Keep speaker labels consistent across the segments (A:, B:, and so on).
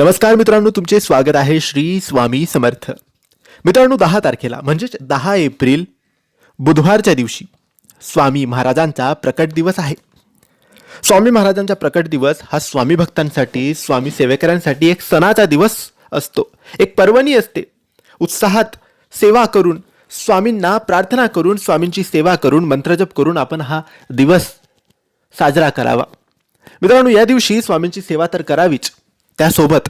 A: नमस्कार मित्रांनो तुमचे स्वागत आहे श्री स्वामी समर्थ. मित्रांनो दहा तारखेला म्हणजेच दहा एप्रिल बुधवारच्या दिवशी स्वामी महाराजांचा प्रकट दिवस आहे. स्वामी महाराजांचा प्रकट दिवस हा स्वामी भक्तांसाठी स्वामी सेवेकरांसाठी एक सणाचा दिवस असतो. एक पर्वणी असते. उत्साहात सेवा करून स्वामींना प्रार्थना करून स्वामींची सेवा करून मंत्रजप करून आपण हा दिवस साजरा करावा. मित्रांनो या दिवशी स्वामींची सेवा तर करावीच. त्यासोबत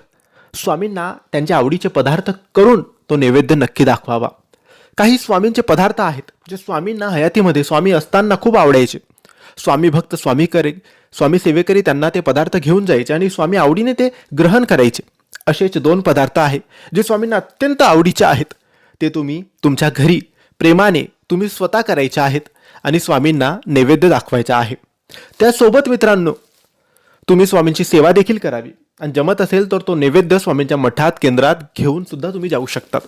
A: स्वामींना त्यांच्या आवडीचे पदार्थ करून तो नैवेद्य नक्की दाखवावा. काही स्वामींचे पदार्थ आहेत जे स्वामींना हयातीमध्ये स्वामी असताना खूप आवडायचे. स्वामी भक्त स्वामी करे स्वामी सेवेकरी त्यांना ते पदार्थ घेऊन जायचे आणि स्वामी आवडीने ते ग्रहण करायचे. असेच दोन पदार्थ आहे जे स्वामींना अत्यंत आवडीचे आहेत. ते तुम्ही तुमच्या घरी प्रेमाने तुम्ही स्वतः करायचे आहेत आणि स्वामींना नैवेद्य दाखवायचा आहे. त्यासोबत मित्रांनो तुम्ही स्वामींची सेवा देखील करावी. आणि जमत असेल तर तो नैवेद्य स्वामींच्या मठात केंद्रात घेऊन सुद्धा तुम्ही जाऊ शकतात.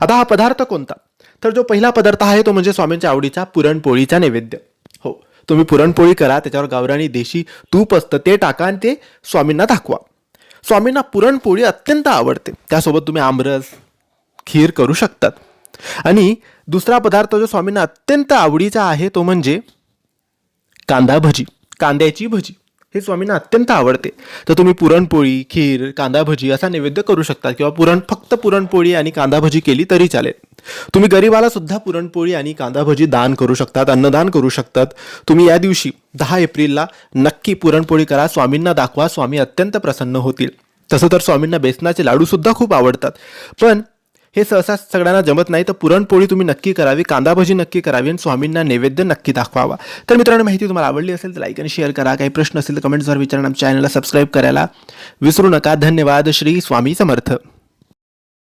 A: आता हा पदार्थ कोणता? तर जो पहिला पदार्थ आहे तो म्हणजे स्वामींच्या आवडीचा पुरणपोळीचा नैवेद्य. हो तुम्ही पुरणपोळी करा त्याच्यावर गावरानी देशी तूप असतं ते टाका आणि ते स्वामींना दाखवा. स्वामींना पुरणपोळी अत्यंत आवडते. त्यासोबत तुम्ही आमरस खीर करू शकतात. आणि दुसरा पदार्थ जो स्वामींना अत्यंत आवडीचा आहे तो म्हणजे कांदा भजी कांद्याची भजी. हे स्वामींना अत्यंत आवडते. तर तुम्ही पुरणपोळी खीर कांदा भजी असा नैवेद्य करू शकता किंवा पुरण फक्त पुरणपोळी आणि कांदा भजी केली तरी चालेल. तुम्ही गरिबाला सुद्धा पुरणपोळी आणि कांदा भजी दान करू शकतात अन्नदान करू शकतात. तुम्ही या दिवशी दहा एप्रिलला नक्की पुरणपोळी करा स्वामींना दाखवा स्वामी अत्यंत प्रसन्न होतील. तसं तर स्वामींना बेसनाचे लाडूसुद्धा खूप आवडतात. पण हे सहसा सगळ्यांना जमत नाही. तर पुरणपोळी तुम्ही नक्की करावी कांदा भजी नक्की करावी आणि स्वामींना नैवेद्य नक्की दाखवावा. तर मित्रांनो माहिती तुम्हाला आवडली असेल तर लाईक आणि शेअर करा. काही प्रश्न असेल तर कमेंट्सवर विचारा आमच्या चॅनलला सबस्क्राईब करायला विसरू नका. धन्यवाद. श्री स्वामी समर्थ.